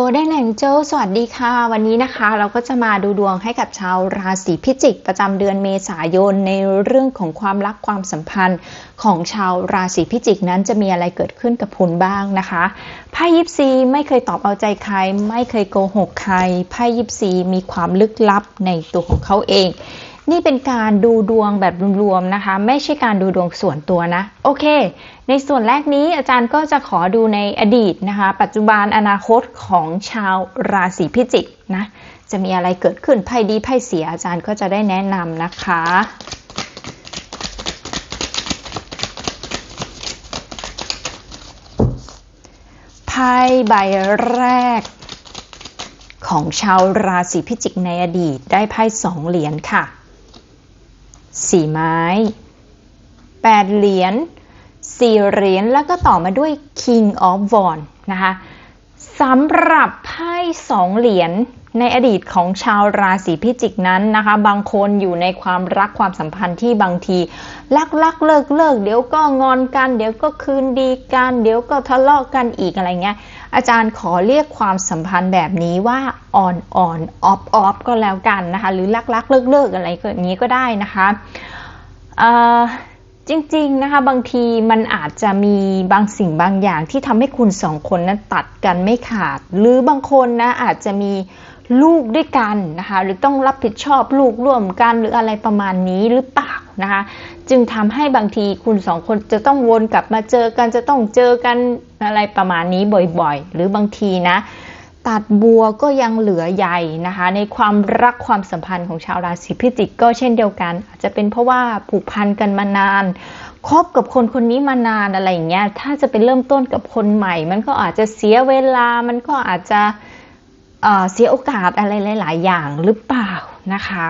โกลเด้นแองเจลสวัสดีค่ะ วันนี้นะคะ เราก็จะมาดูดวงให้กับชาวราศีพิจิก ประจำเดือนเมษายน ในเรื่องของความรักความสัมพันธ์ของชาวราศีพิจิกนั้นจะมีอะไรเกิดขึ้นกับคุณบ้างนะคะไพ่ยิปซีไม่เคยตอบเอาใจใคร ไม่เคยโกหกใครไพ่ยิปซีมีความลึกลับในตัวของเขาเอง นี่เป็นการดูดวงแบบรวมๆนะคะ ไม่ใช่การดูดวงส่วนตัวนะ โอเค ในส่วนแรกนี้อาจารย์ก็จะขอดูในอดีตนะคะ ปัจจุบันอนาคตของชาวราศีพิจิกนะ จะมีอะไรเกิดขึ้นไพ่ดีไพ่เสียอาจารย์ก็จะได้แนะนำนะคะไพ่ใบแรกของชาวราศีพิจิกในอดีตได้ไพ่สองเหรียญค่ะ สี่ไม้แปดเหรียญสี่เหรียญแล้วก็ต่อมาด้วย King of Wands นะคะสำหรับไพ่สองเหรียญในอดีตของชาวราศีพิจิกนั้นนะคะ บางคนอยู่ในความรักความสัมพันธ์ที่บางที ลักลักเลิกเลิกเดี๋ยวก็งอนกัน เดี๋ยวก็คืนดีกัน เดี๋ยวก็ทะเลาะกันอีกอะไรเงี้ย อาจารย์ขอเรียกความสัมพันธ์แบบนี้ว่าอ่อนอ่อนออฟออฟก็แล้วกันนะคะ หรือลักลักเลิกเลิกอะไรแบบนี้ก็ได้นะคะจริงๆนะคะบางทีมันอาจจะมีบางสิ่งบางอย่างที่ทำให้คุณสองคนนั้นตัดกันไม่ขาด หรือบางคนนะอาจจะมี ลูกด้วยกันนะคะหรือต้องรับผิดชอบลูกร่วมกันหรืออะไรประมาณนี้หรือเปล่านะคะจึงทำให้บางทีคุณสองคนจะต้องวนกลับมาเจอกันจะต้องเจอกันอะไรประมาณนี้บ่อยๆ หรือบางทีนะตัดบัวก็ยังเหลือใยนะคะ ในความรักความสัมพันธ์ของชาวราศีพิจิกก็เช่นเดียวกัน อาจจะเป็นเพราะว่าผูกพันกันมานานคบกับคนคนนี้มานานอะไรอย่างเงี้ยถ้าจะไปเริ่มต้นกับคนใหม่ มันก็อาจจะเสียเวลามันก็อาจจะ เสียโอกาสอะไรหลาย ๆ อย่างหรือเปล่านะคะ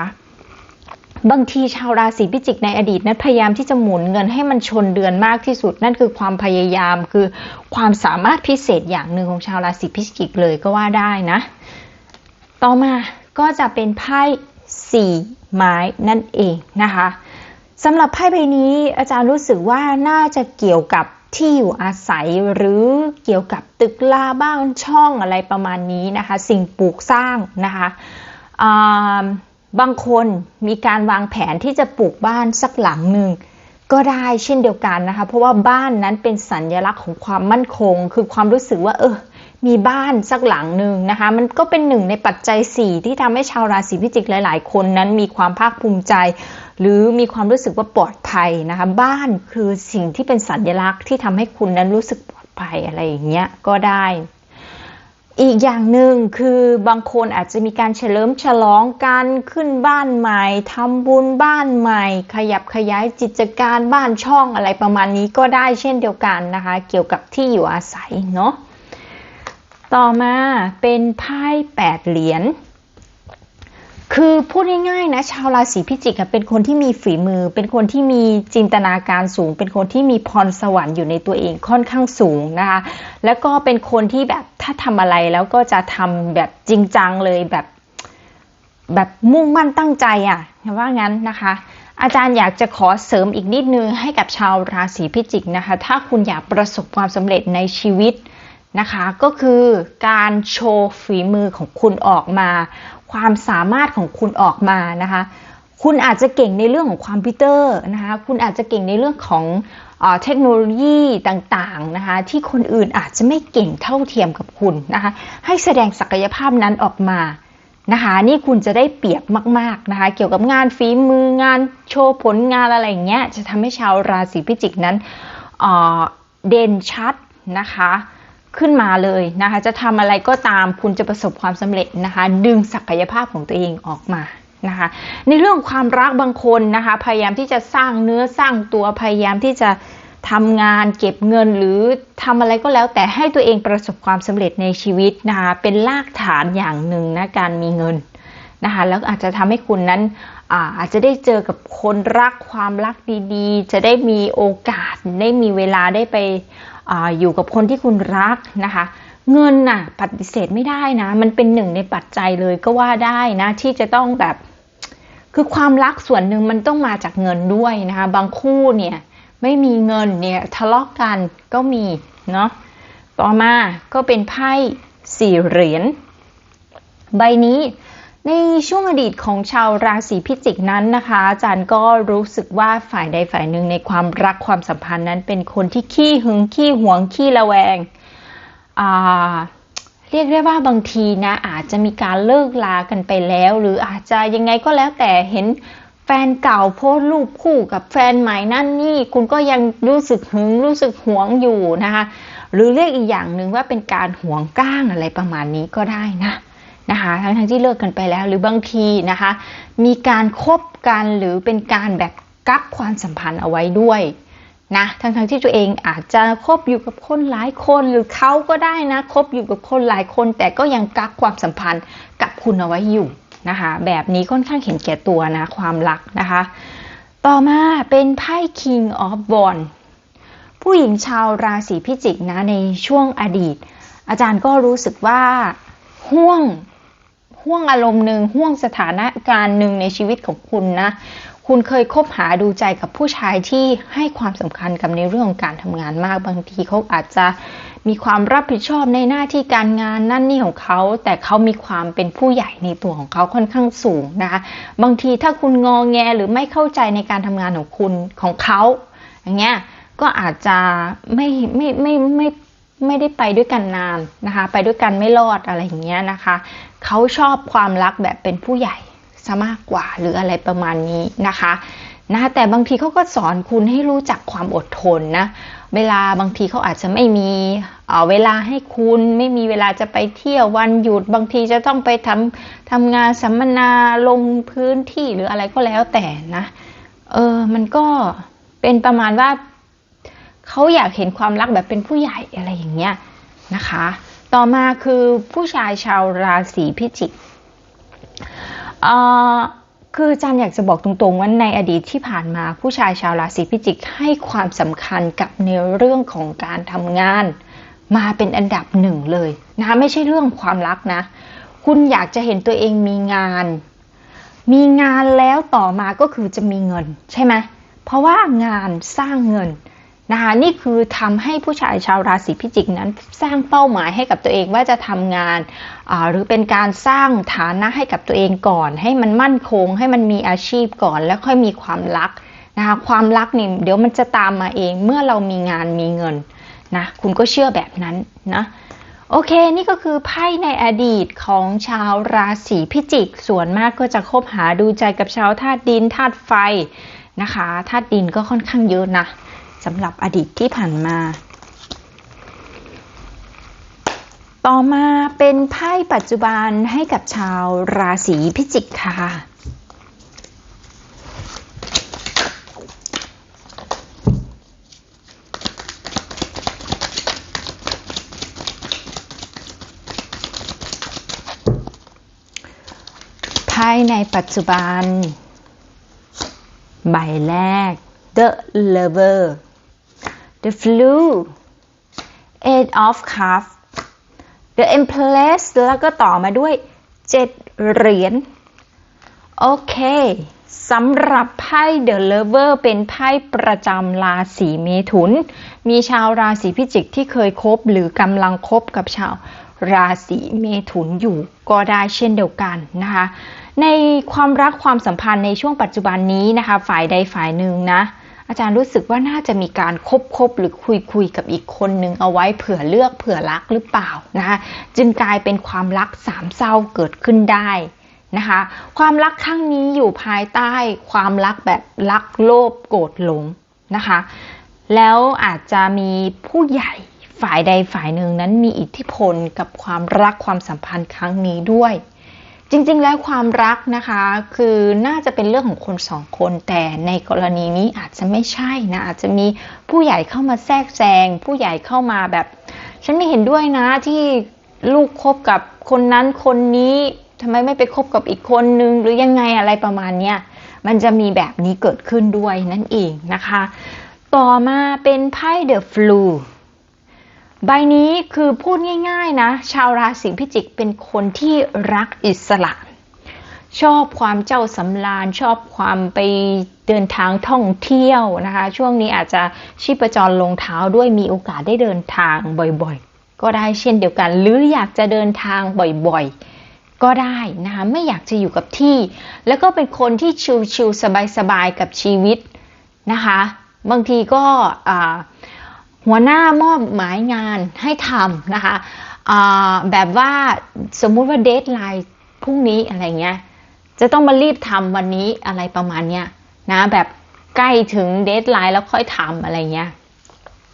บางทีชาวราศีพิจิกในอดีตนั้นพยายามที่จะหมุนเงินให้มันชนเดือนมากที่สุด นั่นคือความพยายามคือความสามารถพิเศษอย่างหนึ่งของชาวราศีพิจิกเลยก็ว่าได้นะ ต่อมาก็จะเป็นไพ่สี่ไม้นั่นเองนะคะสำหรับไพ่ใบนี้อาจารย์รู้สึกว่าน่าจะเกี่ยวกับ ที่อยู่อาศัยหรือเกี่ยวกับตึกลาบ้านช่องอะไรประมาณนี้นะคะ สิ่งปลูกสร้างนะคะบางคนมีการวางแผนที่จะปลูกบ้านสักหลังหนึ่งก็ได้เช่นเดียวกันนะคะ เพราะว่าบ้านนั้นเป็นสัญญลักษณ์ของความมั่นคง คือความรู้สึกว่า เออ มีบ้านสักหลังหนึ่งนะคะ มันก็เป็นหนึ่งในปัจจัย 4 ที่ทำให้ชาวราศีพิจิกหลาย ๆ คนนั้นมีความภาคภูมิใจ หรือมีความรู้สึกว่าปลอดภัยนะคะ บ้านคือสิ่งที่เป็นสัญลักษณ์ที่ทำให้คุณนั้นรู้สึกปลอดภัยอะไรอย่างเงี้ยก็ได้ อีกอย่างหนึ่งคือบางคนอาจจะมีการเฉลิมฉลองการขึ้นบ้านใหม่ทำบุญบ้านใหม่ ขยับขยายกิจการบ้านช่องอะไรประมาณนี้ก็ได้เช่นเดียวกันนะคะ เกี่ยวกับที่อยู่อาศัยเนาะต่อมาเป็นไพ่แปดเหรียญ คือพูดง่ายๆนะชาวราศีพิจิกเป็นคนที่มีฝีมือ เป็นคนที่มีจินตนาการสูง เป็นคนที่มีพรสวรรค์อยู่ในตัวเองค่อนข้างสูงนะคะแล้วก็เป็นคนที่แบบถ้าทำอะไรแล้วก็จะทำแบบจริงจังเลยแบบ แบบมุ่งมั่นตั้งใจอะ่ะว่างั้นนะคะ อาจารย์อยากจะขอเสริมอีกนิดนึงให้กับชาวราศีพิจิกนะคะ ถ้าคุณอยากประสบความสำเร็จในชีวิตนะคะก็คือการโชว์ฝีมือของคุณออกมา ความสามารถของคุณออกมานะคะ คุณอาจจะเก่งในเรื่องของคอมพิวเตอร์นะคะ คุณอาจจะเก่งในเรื่องของเทคโนโลยีต่างๆนะคะที่คนอื่นอาจจะไม่เก่งเท่าเทียมกับคุณนะคะให้แสดงศักยภาพนั้นออกมานะคะนี่คุณจะได้เปรียบมากๆนะคะเกี่ยวกับงานฝีมืองานโชว์ผลงานอะไรอย่างเงี้ยจะทำให้ชาวราศีพิจิกนั้นเด่นชัดนะคะ ขึ้นมาเลยนะคะ จะทำอะไรก็ตามคุณจะประสบความสำเร็จนะคะ ดึงศักยภาพของตัวเองออกมานะคะ ในเรื่องความรักบางคนนะคะ พยายามที่จะสร้างเนื้อสร้างตัวพยายามที่จะทำงานเก็บเงินหรือทำอะไรก็แล้วแต่ให้ตัวเองประสบความสำเร็จในชีวิตนะคะ เป็นรากฐานอย่างหนึ่งนะการมีเงินนะคะแล้วอาจจะทำให้คุณนั้นอาจจะได้เจอกับคนรักความรักดีๆ จะได้มีโอกาสได้มีเวลาได้ไป อยู่กับคนที่คุณรักนะคะเงินน่ะปฏิเสธไม่ได้นะ มันเป็นหนึ่งในปัจจัยเลยก็ว่าได้นะที่จะต้องแบบ คือความรักส่วนหนึ่งมันต้องมาจากเงินด้วยนะคะ บางคู่เนี่ยไม่มีเงินเนี่ยทะเลาะกกันก็มีเนาะต่อมาก็เป็นไพ่สี่เหรียญใบนี้ ในช่วงอดีตของชาวราศีพิจิกนั้นนะคะอาจารย์ก็รู้สึกว่าฝ่ายใดฝ่ายหนึ่งในความรักความสัมพันธ์นั้นเป็นคนที่ขี้หึงขี้หวงขี้ระแวงอ่าเรียกได้ว่าบางทีนะอาจจะมีการเลิกลากันไปแล้ว หรืออาจจะยังไงก็แล้วแต่เห็นแฟนเก่าโพสรูปคู่กับแฟนใหม่นั่นนี่คุณก็ยังรู้สึกหึงรู้สึกหวงอยู่นะคะ หรือเรียกอีกอย่างหนึ่งว่าเป็นการหวงก้างอะไรประมาณนี้ก็ได้นะ นะคะทั้งทั้งที่เลิกกันไปแล้ว หรือบางทีนะคะ มีการคบกันหรือเป็นการแบบกักความสัมพันธ์เอาไว้ด้วยนะทั้งทั้งที่ตัวเองอาจจะคบอยู่กับคนหลายคนหรือเขาก็ได้นะคบอยู่กับคนหลายคน แต่ก็ยังกักความสัมพันธ์กับคุณเอาไว้อยู่นะคะแบบนี้ค่อนข้างเห็นแก่ตัวนะความรักนะคะ ต่อมาเป็นไพ่ King of w a n d ผู้หญิงชาวราศีพิจิกนะในช่วงอดีต อาจารย์ก็รู้สึกว่าห่วง ห่วงอารมณ์หนึ่งห่วงสถานการณ์หนึ่งในชีวิตของคุณนะ คุณเคยคบหาดูใจกับผู้ชายที่ให้ความสำคัญกับในเรื่องของการทำงานมาก บางทีเขาอาจจะมีความรับผิดชอบในหน้าที่การงานนั่นนี่ของเขา แต่เขามีความเป็นผู้ใหญ่ในตัวของเขาค่อนข้างสูงนะคะบางทีถ้าคุณงอแงหรือไม่เข้าใจในการทำงานของคุณของเขาอย่างเงี้ยก็อาจจะไม่ไม่ไม่ไม่ไม่ได้ไปด้วยกันนานนะคะ ไปด้วยกันไม่รอดอะไรอย่างเงี้ยนะคะ เขาชอบความรักแบบเป็นผู้ใหญ่ซะมากกว่าหรืออะไรประมาณนี้นะคะนะแต่บางทีเขาก็สอนคุณให้รู้จักความอดทนนะ เวลาบางทีเขาอาจจะไม่มีเวลาให้คุณไม่มีเวลาจะไปเที่ยววันหยุด บางทีจะต้องไปทำทำงานสัมมนาลงพื้นที่หรืออะไรก็แล้วแต่นะ เออมันก็เป็นประมาณว่าเขาอยากเห็นความรักแบบเป็นผู้ใหญ่อะไรอย่างเงี้ยนะคะ ต่อมาคือผู้ชายชาวราศีพิจิกคืออาจารย์อยากจะบอกตรงๆว่าในอดีตที่ผ่านมาผู้ชายชาวราศีพิจิกให้ความสำคัญกับในเรื่องของการทำงาน มาเป็นอันดับหนึ่งเลยนะคะไม่ใช่เรื่องความรักนะ คุณอยากจะเห็นตัวเองมีงาน มีงานแล้วต่อมาก็คือจะมีเงินใช่ไหมเพราะว่างานสร้างเงิน นะคะนี่คือทำให้ผู้ชายชาวราศีพิจิกนั้นสร้างเป้าหมายให้กับตัวเองว่าจะทำงาน หรือเป็นการสร้างฐานะให้กับตัวเองก่อน ให้มันมั่นคง ให้มันมีอาชีพก่อน แล้วค่อยมีความรักนะคะความรักนี่เดี๋ยวมันจะตามมาเองเมื่อเรามีงานมีเงินนะคุณก็เชื่อแบบนั้นนะโอเค นี่ก็คือไพ่ในอดีตของชาวราศีพิจิก ส่วนมากก็จะคบหาดูใจกับชาวธาตุดินธาตุไฟนะคะธาตุดินก็ค่อนข้างเยอะนะ สำหรับอดีตที่ผ่านมา ต่อมาเป็นไพ่ปัจจุบันให้กับชาวราศีพิจิกค่ะ ไพ่ในปัจจุบัน ใบแรก The Lover the flu eight of cups the empress แล้วก็ต่อมาด้วยเจ็ดเหรียญโอเคสำหรับไพ่ The Lover เป็นไพ่ประจำราศีเมถุน มีชาวราศีพิจิกที่เคยคบหรือกำลังคบกับชาวราศีเมถุนอยู่ก็ได้เช่นเดียวกันนะคะ ในความรักความสัมพันธ์ในช่วงปัจจุบันนี้นะคะ ฝ่ายใดฝ่ายหนึ่งนะ อาจารย์รู้สึกว่าน่าจะมีการคบคบหรือคุยคุยกับอีกคนนึงเอาไว้เผื่อเลือกเผื่อรักหรือเปล่านะคะจึงกลายเป็นความรักสามเศร้าเกิดขึ้นได้นะคะความรักครั้งนี้อยู่ภายใต้ความรักแบบรักโลภโกรธหลงนะคะแล้วอาจจะมีผู้ใหญ่ฝ่ายใดฝ่ายหนึ่งนั้นมีอิทธิพลกับความรักความสัมพันธ์ครั้งนี้ด้วย จริง ๆ แล้วความรักนะคะ คือน่าจะเป็นเรื่องของคนสองคน แต่ในกรณีนี้อาจจะไม่ใช่นะ อาจจะมีผู้ใหญ่เข้ามาแทรกแซง ผู้ใหญ่เข้ามาแบบ ฉันไม่เห็นด้วยนะที่ลูกคบกับคนนั้นคนนี้ทำไมไม่ไปคบกับอีกคนนึง หรือยังไงอะไรประมาณเนี้ยมันจะมีแบบนี้เกิดขึ้นด้วยนั่นเองนะคะ ต่อมาเป็นไพ่เดอะฟลู ใบนี้คือพูดง่ายๆนะ ชาวราศีพิจิกเป็นคนที่รักอิสระ ชอบความเจ้าสำราญ ชอบความไปเดินทางท่องเที่ยวนะคะ ช่วงนี้อาจจะชีพจรลงเท้าด้วยมีโอกาสได้เดินทางบ่อยๆ ก็ได้เช่นเดียวกัน หรืออยากจะเดินทางบ่อยๆก็ได้นะคะไม่อยากจะอยู่กับที่ แล้วก็เป็นคนที่ชิลๆสบายๆกับชีวิตนะคะ บางทีก็อ่า หัวหน้ามอบหมายงานให้ทำนะคะแบบว่าสมมุติว่าเดทไลน์พรุ่งนี้อะไรเงี้ยจะต้องมารีบทำวันนี้อะไรประมาณเนี้ยนะแบบใกล้ถึงเดทไลน์แล้วค่อยทำอะไรเงี้ย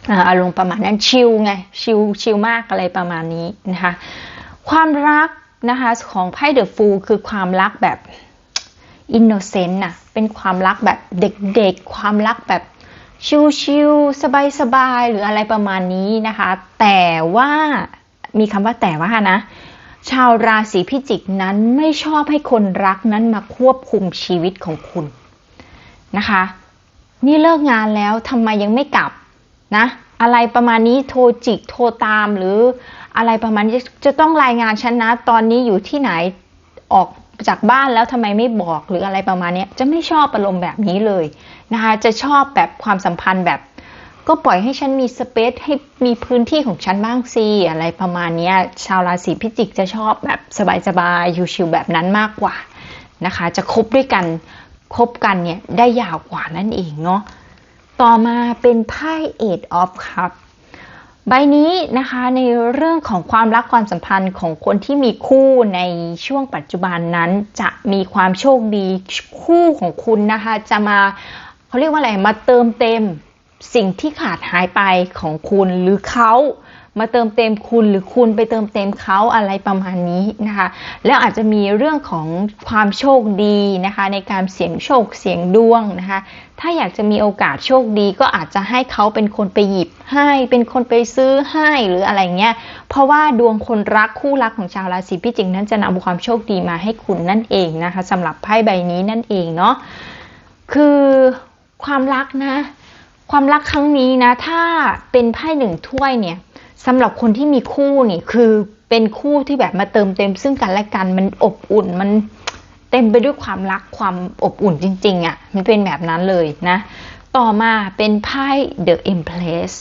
อาอารมณ์ประมาณนั้นชิลไงชิลชิลมากอะไรประมาณนี้นะคะความรักนะคะของไพ่เดอะฟูลคือความรักแบบอินโนเซนต์น่ะเป็นความรักแบบเด็กๆ ความรักแบบ ชิลๆสบายๆหรืออะไรประมาณนี้นะคะ แต่ว่ามีคำว่าแต่ว่านะ ชาวราศีพิจิกนั้นไม่ชอบให้คนรักนั้นมาควบคุมชีวิตของคุณนะคะ นี่เลิกงานแล้วทำไมยังไม่กลับนะอะไรประมาณนี้โทรจิกโทรตามหรืออะไรประมาณนี้จะต้องรายงานฉันนะ ตอนนี้อยู่ที่ไหนออก จากบ้านแล้วทำไมไม่บอกหรืออะไรประมาณนี้จะไม่ชอบอารมณ์แบบนี้เลยนะคะจะชอบแบบความสัมพันธ์แบบ ก็ปล่อยให้ฉันมีสเปซให้มีพื้นที่ของฉันบ้างสิอะไรประมาณนี้ชาวราศีพิจิกจะชอบแบบสบายๆชิวๆแบบนั้นมากกว่านะคะ จะคบด้วยกันคบกันเนี่ยได้ยาวกว่านั่นเองเนาะต่อมาเป็นไพ่ Eight of Cup ใบนี้นะคะในเรื่องของความรักความสัมพันธ์ของคนที่มีคู่ในช่วงปัจจุบันนั้น จะมีความโชคดีคู่ของคุณนะคะ จะมาเขาเรียกว่าอะไรมาเติมเต็มสิ่งที่ขาดหายไปของคุณหรือเขา มาเติมเต็มคุณหรือคุณไปเติมเต็มเขาอะไรประมาณนี้นะคะ แล้วอาจจะมีเรื่องของความโชคดีนะคะ ในการเสี่ยงโชคเสี่ยงดวงนะคะ ถ้าอยากจะมีโอกาสโชคดีก็อาจจะให้เขาเป็นคนไปหยิบให้ เป็นคนไปซื้อให้หรืออะไรเงี้ยเพราะว่าดวงคนรักคู่รักของชาวราศีพิจิกนั้นจะนำความโชคดีมาให้คุณนั่นเองนะคะสำหรับไพ่ใบนี้นั่นเองเนาะคือความรักนะ ความรักครั้งนี้นะ ถ้าเป็นไพ่หนึ่งถ้วยเนี่ย สำหรับคนที่มีคู่นี่คือเป็นคู่ที่แบบมาเติมเต็ม ซึ่งกันและกันมันอบอุ่นมันเต็มไปด้วยความรักความอบอุ่นจริง ๆอะ่ะมันเป็นแบบนั้นเลยนะ ต่อมาเป็นไพ่ The Empress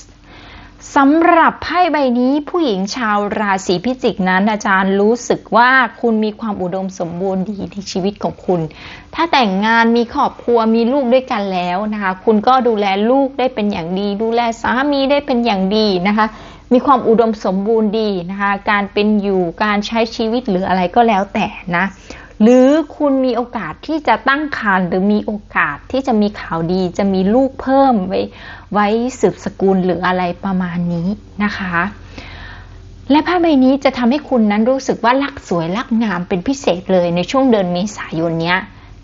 สำหรับไพ่ใบนี้ผู้หญิงชาวราศีพิจิกนั้นอาจารย์รู้สึกว่าคุณมีความอุดมสมบูรณ์ดีในชีวิตของคุณ ถ้าแต่งงานมีครอบครัวมีลูกด้วยกันแล้วนะคะ คุณก็ดูแลลูกได้เป็นอย่างดี ดูแลสามีได้เป็นอย่างดีนะคะ มีความอุดมสมบูรณ์ดีนะคะการเป็นอยู่การใช้ชีวิตหรืออะไรก็แล้วแต่นะหรือคุณมีโอกาสที่จะตั้งครรภ์หรือมีโอกาสที่จะมีข่าวดี จะมีลูกเพิ่มไว้ไว้สืบสกุลหรืออะไรประมาณนี้นะคะ และผ้าใบนี้จะทำให้คุณนั้นรู้สึกว่ารักสวยรักงามเป็นพิเศษเลยในช่วงเดือนเมษายนนี้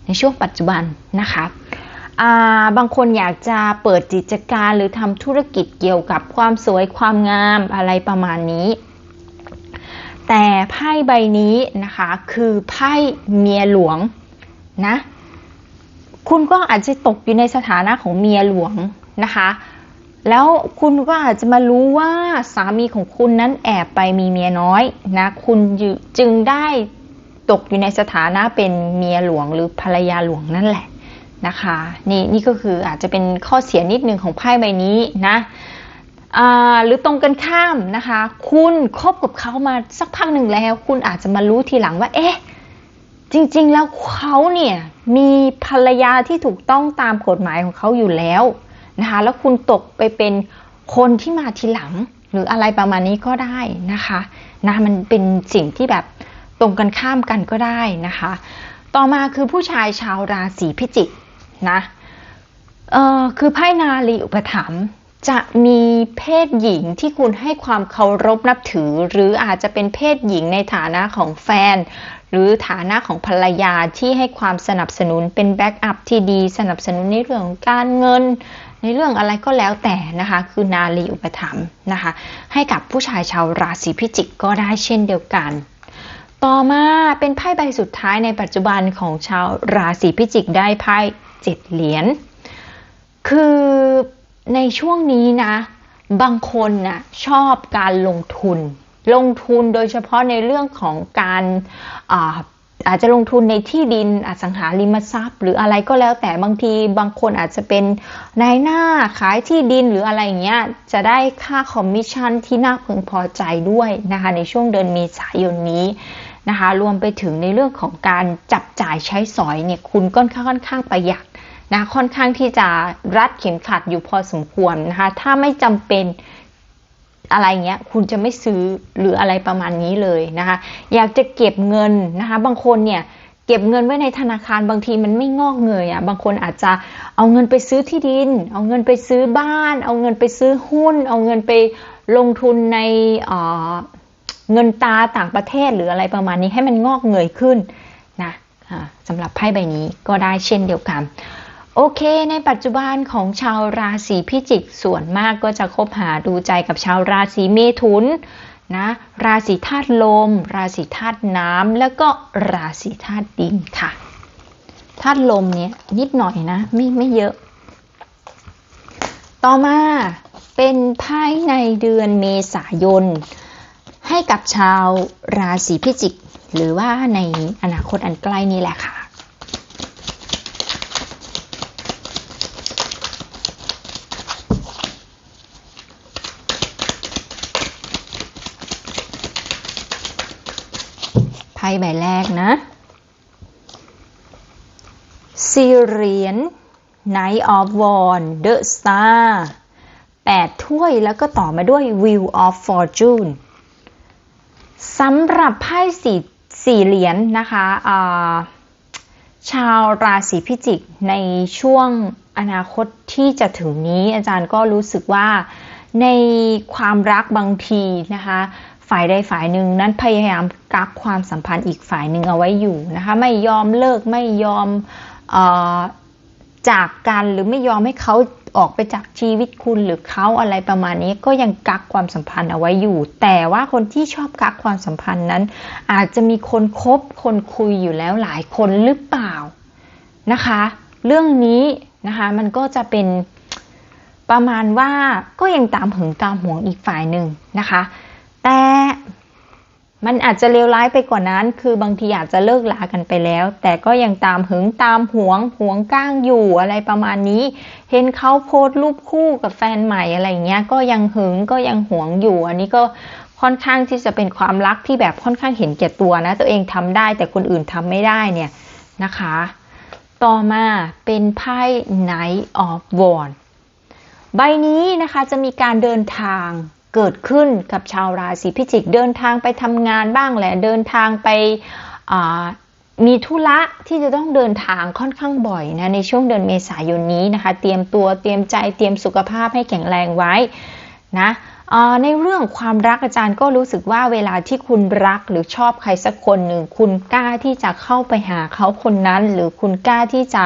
ในช่วงปัจจุบันนะคะ บางคนอยากจะเปิดกิจการหรือทำธุรกิจเกี่ยวกับความสวยความงามอะไรประมาณนี้ แต่ไพ่ใบนี้นะคะคือไพ่เมียหลวงนะคุณก็อาจจะตกอยู่ในสถานะของเมียหลวงนะคะ แล้วคุณก็อาจจะมารู้ว่าสามีของคุณนั้นแอบไปมีเมียน้อยนะคุณจึงได้ตกอยู่ในสถานะเป็นเมียหลวงหรือภรรยาหลวงนั่นแหละ นะคะนี่นี่ก็คืออาจจะเป็นข้อเสียนิดนึงของไพ่ใบนี้นะหรือตรงกันข้ามนะคะ คุณคบกับเขามาสักพักหนึ่งแล้ว คุณอาจจะมารู้ทีหลังว่า เอ๊ะ จริงๆ แล้วเขาเนี่ยมีภรรยาที่ถูกต้องตามกฎหมายของเขาอยู่แล้วนะคะ แล้วคุณตกไปเป็นคนที่มาทีหลัง หรืออะไรประมาณนี้ก็ได้นะคะนะมันเป็นสิ่งที่แบบตรงกันข้ามกันก็ได้นะคะ ต่อมาคือผู้ชายชาวราศีพิจิก นะเอ่อคือไพ่นาลีอุปถัมภ์จะมีเพศหญิงที่คุณให้ความเคารพนับถือ หรืออาจจะเป็นเพศหญิงในฐานะของแฟน หรือฐานะของภรรยาที่ให้ความสนับสนุนเป็นแบ็กอัพที่ดี สนับสนุนในเรื่องการเงิน ในเรื่องอะไรก็แล้วแต่นะคะ คือนาลีอุปถัมภ์นะคะ ให้กับผู้ชายชาวราศีพิจิกก็ได้เช่นเดียวกัน ต่อมาเป็นไพ่ใบสุดท้ายในปัจจุบันของชาวราศีพิจิกได้ไพ่ เจ็ดเหรียญ คือในช่วงนี้นะ บางคนนะ่ะชอบการลงทุน ลงทุนโดยเฉพาะในเรื่องของการเอาจจะลงทุนในที่ดินอสังหาริมทรัพย์ หรืออะไรก็แล้วแต่บางทีบางคนอาจจะเป็นนายหน้าขายที่ดินหรืออะไรอย่างเงี้ยจะได้ค่าคอมมิชชั่นที่น่าพึงพอใจด้วยนะคะในช่วงเดือนเมษายนนี้นะคะรวมไปถึงในเรื่องของการจับจ่ายใช้สอยเนี่ยคุณก็ค่อนข้างประหยัด นะค่อนข้างที่จะรัดเข็มขัดอยู่พอสมควรนะคะ ถ้าไม่จำเป็นอะไรเงี้ยคุณจะไม่ซื้อหรืออะไรประมาณนี้เลยนะคะ อยากจะเก็บเงินนะคะ บางคนเนี่ยเก็บเงินไว้ในธนาคารบางทีมันไม่งอกเงยอะ่ะบางคนอาจจะเอาเงินไปซื้อที่ดิน เอาเงินไปซื้อบ้าน เอาเงินไปซื้อหุ้น เอาเงินไปลงทุนในเงินตาต่างประเทศหรืออะไรประมาณนี้ให้มันงอกเงยขึ้นนะสำหรับไพ่ใบนี้ก็ได้เช่นเดียวกัน โอเค ในปัจจุบันของชาวราศีพิจิกส่วนมากก็จะคบหาดูใจกับชาวราศีเมถุนนะราศีธาตุลม ราศีธาตุน้ำแล้วก็ราศีธาตุดินค่ะธาตุลมเนี่ยนิดหน่อยนะไม่ไม่เยอะ ต่อมาเป็นไพ่ในเดือนเมษายน ให้กับชาวราศีพิจิก หรือว่าในอนาคตอันใกล้นี้แหละค่ะ ใบแรกนะซีเรียน Night of w a n The Star แปดถ้วยแล้วก็ต่อมาด้วย Wheel of Fortune สำหรับไพ่สี่สี่เหรียญนนะคะะชาวราศีพิจิกในช่วงอนาคตที่จะถึงนี้อาจารย์ก็รู้สึกว่าในความรักบางทีนะคะ ฝ่ายใดฝ่ายหนึ่งนั้นพยายามกักความสัมพันธ์อีกฝ่ายหนึ่งเอาไว้อยู่นะคะไม่ยอมเลิกไม่ยอมออจากกันหรือไม่ยอมให้เขาออกไปจากชีวิตคุณหรือเขาอะไรประมาณนี้ก็ยังกักความสัมพันธ์เอาไว้อยู่ แต่ว่าคนที่ชอบกักความสัมพันธ์นั้น อาจจะมีคนคบคนคุยอยู่แล้วหลายคนหรือเปล่านะคะ เรื่องนี้นะคะมันก็จะเป็นประมาณว่าก็ยังตามหึงตามหวงอีกฝ่ายหนึ่งนะคะ แต่มันอาจจะเลวร้ายไปกว่านั้น คือบางทีอาจจะเลิกลากันไปแล้ว แต่ก็ยังตามหึงตามหวงหวงก้างอยู่อะไรประมาณนี้ เห็นเขาโพสต์รูปคู่กับแฟนใหม่อะไรเงี้ย ก็ยังหึงก็ยังหวงอยู่ อันนี้ก็ค่อนข้างที่จะเป็นความรักที่แบบค่อนข้างเห็นแก่ตัวนะ ตัวเองทำได้แต่คนอื่นทำไม่ได้เนี่ยนะคะ ต่อมาเป็นไพ่ Knight of Wands ใบนี้นะคะจะมีการเดินทาง เกิดขึ้นกับชาวราศีพิจิกเดินทางไปทำงานบ้างแหละ เดินทางไปมีธุระที่จะต้องเดินทางค่อนข้างบ่อยนะในช่วงเดือนเมษายนนี้นะคะ เตรียมตัวเตรียมใจเตรียมสุขภาพให้แข็งแรงไว้นะในเรื่องความรักอาจารย์ก็รู้สึกว่าเวลาที่คุณรักหรือชอบใครสักคนหนึ่ง คุณกล้าที่จะเข้าไปหาเขาคนนั้น หรือคุณกล้าที่จะ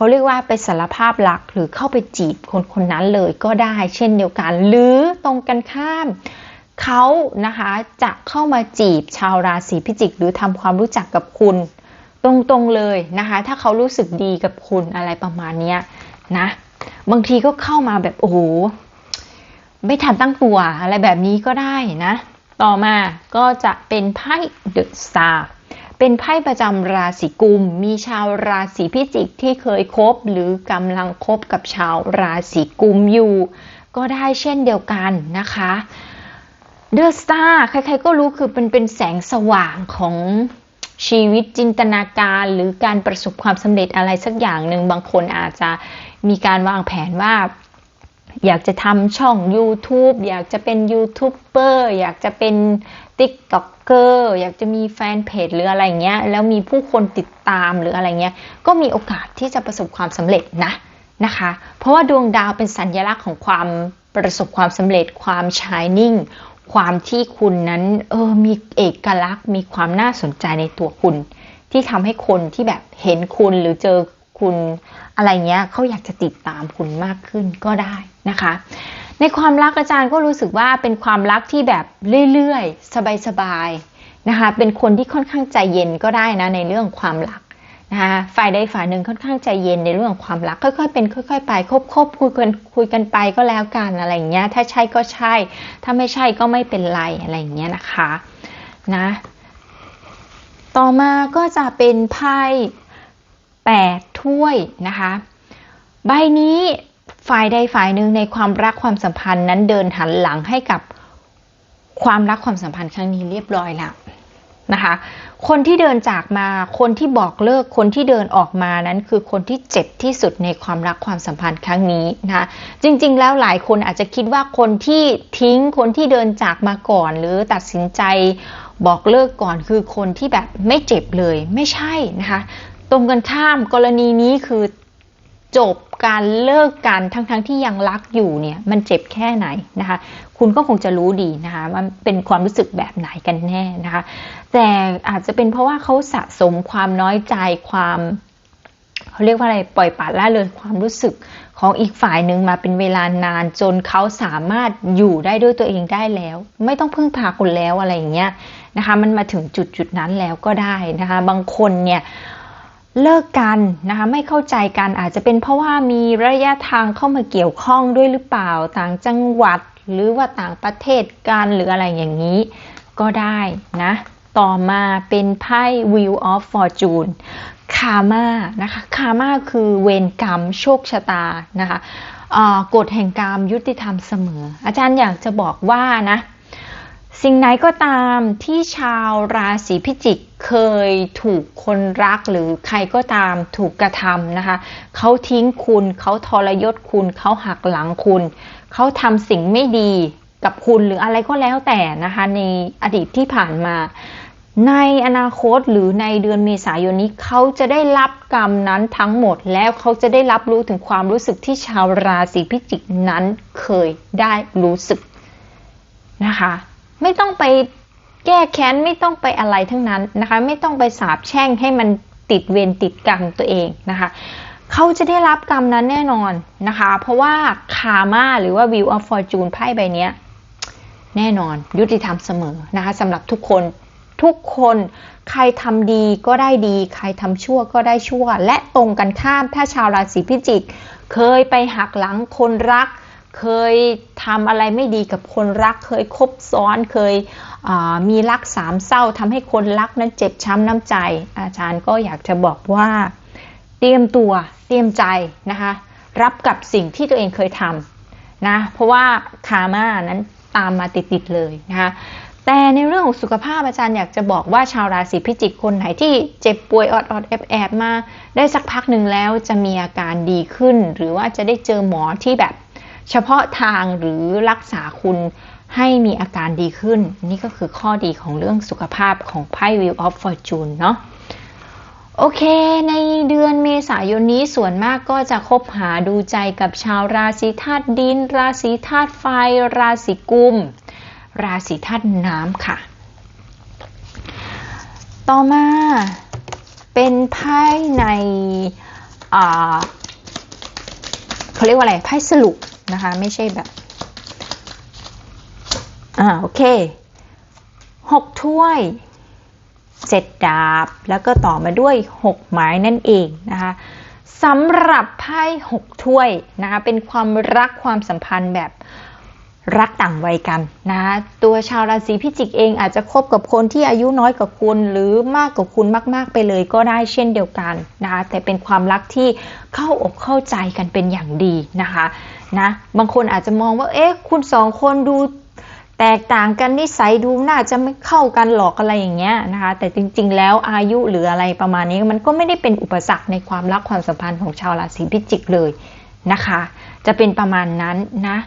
เขาเรียกว่าไปสารภาพรักหรือเข้าไปจีบคนคนนั้นเลยก็ได้เช่นเดียวกัน หรือตรงกันข้ามเขานะคะจะเข้ามาจีบชาวราศีพิจิก หรือทำความรู้จักกับคุณ ตรงๆเลยนะคะ ถ้าเขารู้สึกดีกับคุณอะไรประมาณนี้นะ บางทีก็เข้ามาแบบโอ้โหไม่ทันตั้งตัวอะไรแบบนี้ก็ได้นะ ต่อมาก็จะเป็นไพ่เดอะสตาร์ เป็นไพ่ประจำราศีกุม มีชาวราศีพิจิกที่เคยคบหรือกำลังคบกับชาวราศีกุมอยู่ ก็ได้เช่นเดียวกันนะคะเดอะสตาร์ใครๆก็รู้คือเป็นเป็นแสงสว่างของชีวิตจินตนาการหรือการประสบความสำเร็จอะไรสักอย่างหนึ่งบางคนอาจจะมีการวางแผนว่า อยากจะทำช่อง YouTube อยากจะเป็นยูทูบเบอร์อยากจะเป็น ติ๊กต็อกเกอร์อยากจะมีแฟนเพจหรืออะไรเงี้ยแล้วมีผู้คนติดตามหรืออะไรเงี้ยก็มีโอกาสที่จะประสบความสำเร็จนะนะคะ เพราะว่าดวงดาวเป็นสัญลักษณ์ของความประสบความสำเร็จความชายนิ่ง ความที่คุณนั้นเออมีเอกลักษณ์ มีความน่าสนใจในตัวคุณ ที่ทำให้คนที่แบบเห็นคุณหรือเจอคุณอะไรเงี้ยเขาอยากจะติดตามคุณมากขึ้นก็ได้นะคะ ในความรักอาจารย์ก็รู้สึกว่าเป็นความรักที่แบบเรื่อยๆ สบายๆนะคะเป็นคนที่ค่อนข้างใจเย็นก็ได้นะในเรื่องความรักนะคะฝ่ายใดฝ่ายหนึ่งค่อนข้างใจเย็นในเรื่องความรัก ค่อยๆเป็นค่อยๆไปคบๆคุยกันคุยกันไปก็แล้วกันอะไรอย่างเงี้ย ถ้าใช่ก็ใช่ ถ้าไม่ใช่ก็ไม่เป็นไรอะไรอย่างเงี้ยนะคะนะต่อมาก็จะเป็นไพ่แปดถ้วยนะคะ ใบนี้ ฝ่ายใดฝ่ายหนึ่งในความรักความสัมพันธ์นั้นเดินหันหลังให้กับความรักความสัมพันธ์ครั้งนี้เรียบร้อยแล้วนะคะ คนที่เดินจากมา คนที่บอกเลิก คนที่เดินออกมานั้นคือคนที่เจ็บที่สุดในความรักความสัมพันธ์ครั้งนี้นะคะจริง ๆ แล้วหลายคนอาจจะคิดว่าคนที่ทิ้ง คนที่เดินจากมาก่อน หรือตัดสินใจบอกเลิกก่อนคือคนที่แบบไม่เจ็บเลย ไม่ใช่นะคะ ตรงกันข้ามกรณีนี้คือ จบการเลิกกันทั้งๆทที่ยังรักอยู่เนี่ยมันเจ็บแค่ไหนนะคะ คุณก็คงจะรู้ดีนะคะว่าเป็นความรู้สึกแบบไหนกันแน่นะคะ แต่อาจจะเป็นเพราะว่าเขาสะสมความน้อยใจความเขาเรียกว่าอะไรปล่อยปละละเลยความรู้สึกของอีกฝ่ายหนึ่งมาเป็นเวลานานจนเขาสามารถอยู่ได้ด้วยตัวเองได้แล้ว ไม่ต้องพึ่งพาคนแล้วอะไรอย่างเงี้ยนะคะ มันมาถึงจุดจุดนั้นแล้วก็ได้นะคะ บางคนเนี่ย เลิกกันนะคะไม่เข้าใจกันอาจจะเป็นเพราะว่ามีระยะทางเข้ามาเกี่ยวข้องด้วยหรือเปล่าต่างจังหวัดหรือว่าต่างประเทศกันหรืออะไรอย่างนี้ ก็ได้นะ ต่อมาเป็นไพ่ Wheel of Fortune คามานะคะคามาคือเวรกรรมโชคชะตานะคะกฎแห่งกรรมยุติธรรมเสมอ อาจารย์อยากจะบอกว่านะ สิ่งไหนก็ตามที่ชาวราศีพิจิกเคยถูกคนรักหรือใครก็ตามถูกกระทำนะคะ เขาทิ้งคุณเขาทรยศคุณ เขาหักหลังคุณ เขาทำสิ่งไม่ดีกับคุณหรืออะไรก็แล้วแต่นะคะ ในอดีตที่ผ่านมา ในอนาคตหรือในเดือนเมษายนนี้เขาจะได้รับกรรมนั้นทั้งหมดแล้วเขาจะได้รับรู้ถึงความรู้สึกที่ชาวราศีพิจิกนั้นเคยได้รู้สึกนะคะ ไม่ต้องไปแก้แค้นไม่ต้องไปอะไรทั้งนั้นนะคะ ไม่ต้องไปสาบแช่งให้มันติดเวรติดกรรมตัวเองนะคะเขาจะได้รับกรรมนั้นแน่นอนนะคะ เพราะว่าคามาหรือว่า View of Fortune ไพ่ใบนี้แน่นอนยุติธรรมเสมอนะคะสำหรับทุกคนทุกคนใครทำดีก็ได้ดี ใครทำชั่วก็ได้ชั่ว และตรงกันข้ามถ้าชาวราศีพิจิก เคยไปหักหลังคนรัก เคยทำอะไรไม่ดีกับคนรัก เคยคบซ้อนเคยมีรักสามเศร้าทำให้คนรักนั้นเจ็บช้ำน้ำใจ อาจารย์ก็อยากจะบอกว่าเตรียมตัวเตรียมใจนะคะรับกับสิ่งที่ตัวเองเคยทำนะเพราะว่าคาม่านั้นตามมาติดๆเลยนะคะแต่ในเรื่องของสุขภาพอาจารย์อยากจะบอกว่าชาวราศีพิจิกคนไหนที่เจ็บป่วยอดๆแอบๆมาได้สักพักหนึ่งแล้วจะมีอาการดีขึ้น หรือว่าจะได้เจอหมอที่แบบ เฉพาะทางหรือรักษาคุณให้มีอาการดีขึ้น นี่ก็คือข้อดีของเรื่องสุขภาพของไพ่ Wheel of Fortune เนาะโอเค ในเดือนเมษายนนี้ส่วนมากก็จะคบหาดูใจกับชาวราศีธาตุดิน ราศีธาตุไฟ ราศีกุม ราศีธาตุน้ำค่ะ ต่อมาเป็นไพ่ในเขาเรียกว่าอะไรไพ่สรุป นะคะ ไม่ใช่แบบ อ่า โอเคหกถ้วยเจ็ดดาบ แล้วก็ต่อมาด้วยหกไม้นั่นเองนะคะสำหรับไพ่หกถ้วยนะคะเป็นความรักความสัมพันธ์แบบรักต่างวัยกันนะตัวชาวราศีพิจิกเองอาจจะคบกับคนที่อายุน้อยกว่าคุณ หรือมากกว่าคุณมาก ๆ ไปเลยก็ได้เช่นเดียวกันนะคะแต่เป็นความรักที่เข้าอกเข้าใจกันเป็นอย่างดีนะคะ นะ บางคนอาจจะมองว่า เอ๊ะ คุณสองคนดูแตกต่างกันนิสัยดูน่าจะไม่เข้ากันหรอกอะไรอย่างเงี้ยนะคะ แต่จริงๆ แล้วอายุหรืออะไรประมาณนี้มันก็ไม่ได้เป็นอุปสรรคในความรักความสัมพันธ์ของชาวราศีพิจิกเลยนะคะ จะเป็นประมาณนั้นนะ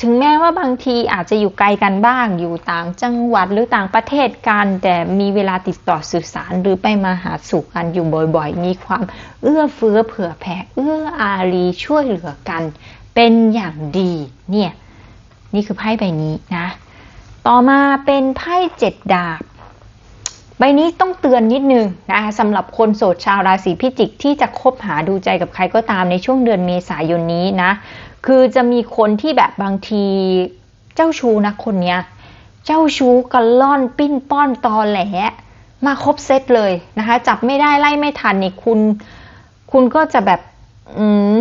ถึงแม้ว่าบางทีอาจจะอยู่ไกลกันบ้างอยู่ต่างจังหวัดหรือต่างประเทศกัน แต่มีเวลาติดต่อสื่อสารหรือไปมาหาสู่กันอยู่บ่อยๆ มีความเอื้อเฟื้อเผื่อแผ่เอื้ออารีช่วยเหลือกัน เป็นอย่างดีเนี่ยนี่คือไพ่ใบนี้นะ ต่อมาเป็นไพ่เจ็ดดาบใบนี้ต้องเตือนนิดนึงนะคะสำหรับคนโสดชาวราศีพิจิกที่จะคบหาดูใจกับใครก็ตามในช่วงเดือนเมษายนนี้นะ คือจะมีคนที่แบบบางทีเจ้าชู้นะคนเนี้ย เจ้าชู้กันล่อนปิ้นป้อนตอแหล มาครบเซตเลยนะคะ จับไม่ได้ไล่ไม่ทันนี่คุณ คุณก็จะแบบ อืม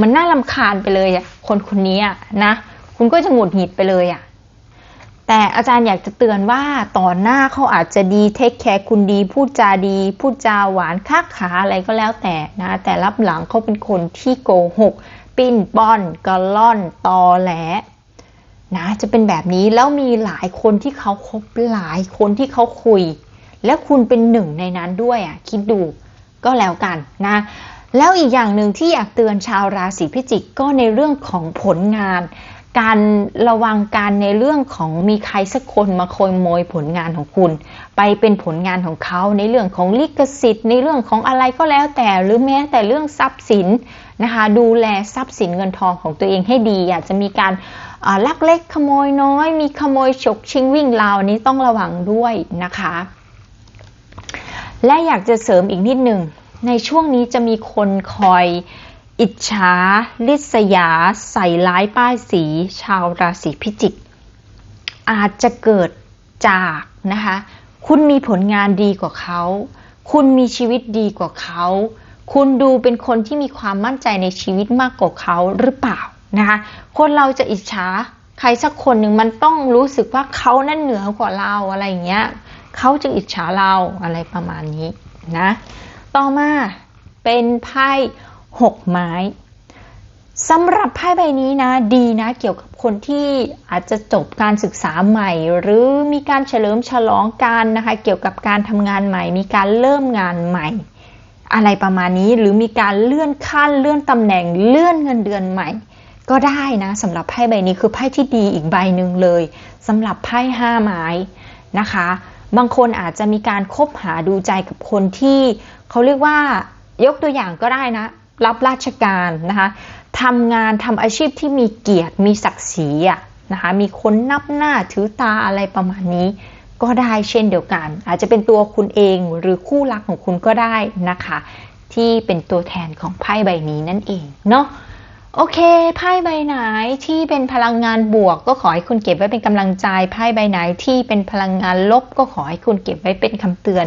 มันน่าลำคาญไปเลยอะ่ะ คนคนนี้อะนะ คุณก็จะหงุดหงิดไปเลยอะ่ะ แต่อาจารย์อยากจะเตือนว่าต่อหน้าเขาอาจจะดีเทคแคร์คุณดี พูดจาดี พูดจาหวานคักขาอะไรก็แล้วแต่นะ แต่รับหลังเขาเป็นคนที่โกหก ปิ้นป้อนกระล่อนตอแหลนะจะเป็นแบบนี้แล้วมีหลายคนที่เขาคบหลายคนที่เขาคุย และคุณเป็นหนึ่งในนั้นด้วยอะคิดดูก็แล้วกันนะ แล้วอีกอย่างหนึ่งที่อยากเตือนชาวราศีพิจิกก็ในเรื่องของผลงาน การระวังการในเรื่องของมีใครสักคนมาขโมยผลงานของคุณ ไปเป็นผลงานของเขาในเรื่องของลิขสิทธิ์ ในเรื่องของอะไรก็แล้วแต่หรือแม้แต่เรื่องทรัพย์สินนะคะดูแลทรัพย์สินเงินทองของตัวเองให้ดีอากจะมีการลักเล็กขโมยน้อย มีขโมยฉกชิงวิ่งราวนี้ต้องระวังด้วยนะคะ และอยากจะเสริมอีกนิดหนึ่งในช่วงนี้จะมีคนคอย อิจฉาลิษยา ใส่ร้ายป้ายสี ชาวราศีพิจิก อาจจะเกิดจากนะคะ คุณมีผลงานดีกว่าเขา คุณมีชีวิตดีกว่าเขา คุณดูเป็นคนที่มีความมั่นใจในชีวิตมากกว่าเขาหรือเปล่านะคะ คนเราจะอิจฉาใครสักคนหนึ่งมันต้องรู้สึกว่าเขานั่นเหนือกว่าเราอะไรอย่างเงี้ยเขาจึงอิจฉาเราอะไรประมาณนี้นะ ต่อมาเป็นไพ่ หกไม้สำหรับไพ่ใบนี้นะดีนะเกี่ยวกับคนที่อาจจะจบการศึกษาใหม่ หรือมีการเฉลิมฉลองการนะคะเกี่ยวกับการทำงานใหม่ มีการเริ่มงานใหม่ อะไรประมาณนี้หรือมีการเลื่อนขั้นเลื่อนตำแหน่งเลื่อนเงินเดือนใหม่ ก็ได้นะสำหรับไพ่ใบนี้คือไพ่ที่ดีอีกใบหนึ่งเลยสำหรับไพ่ห้าไม้นะคะ บางคนอาจจะมีการคบหาดูใจกับคนที่เขาเรียกว่ายกตัวอย่างก็ได้นะ รับราชการนะคะทำงานทำอาชีพที่มีเกียรติมีศักดิ์ศรีอะนะคะมีคนนับหน้าถือตาอะไรประมาณนี้ ก็ได้เช่นเดียวกัน อาจจะเป็นตัวคุณเองหรือคู่รักของคุณก็ได้นะคะ ที่เป็นตัวแทนของไพ่ใบนี้นั่นเองเนาะโอเคไพ่ใบไหนที่เป็นพลังงานบวก ก็ขอให้คุณเก็บไว้เป็นกำลังใจไพ่ใบไหนที่เป็นพลังงานลบ ก็ขอให้คุณเก็บไว้เป็นคำเตือน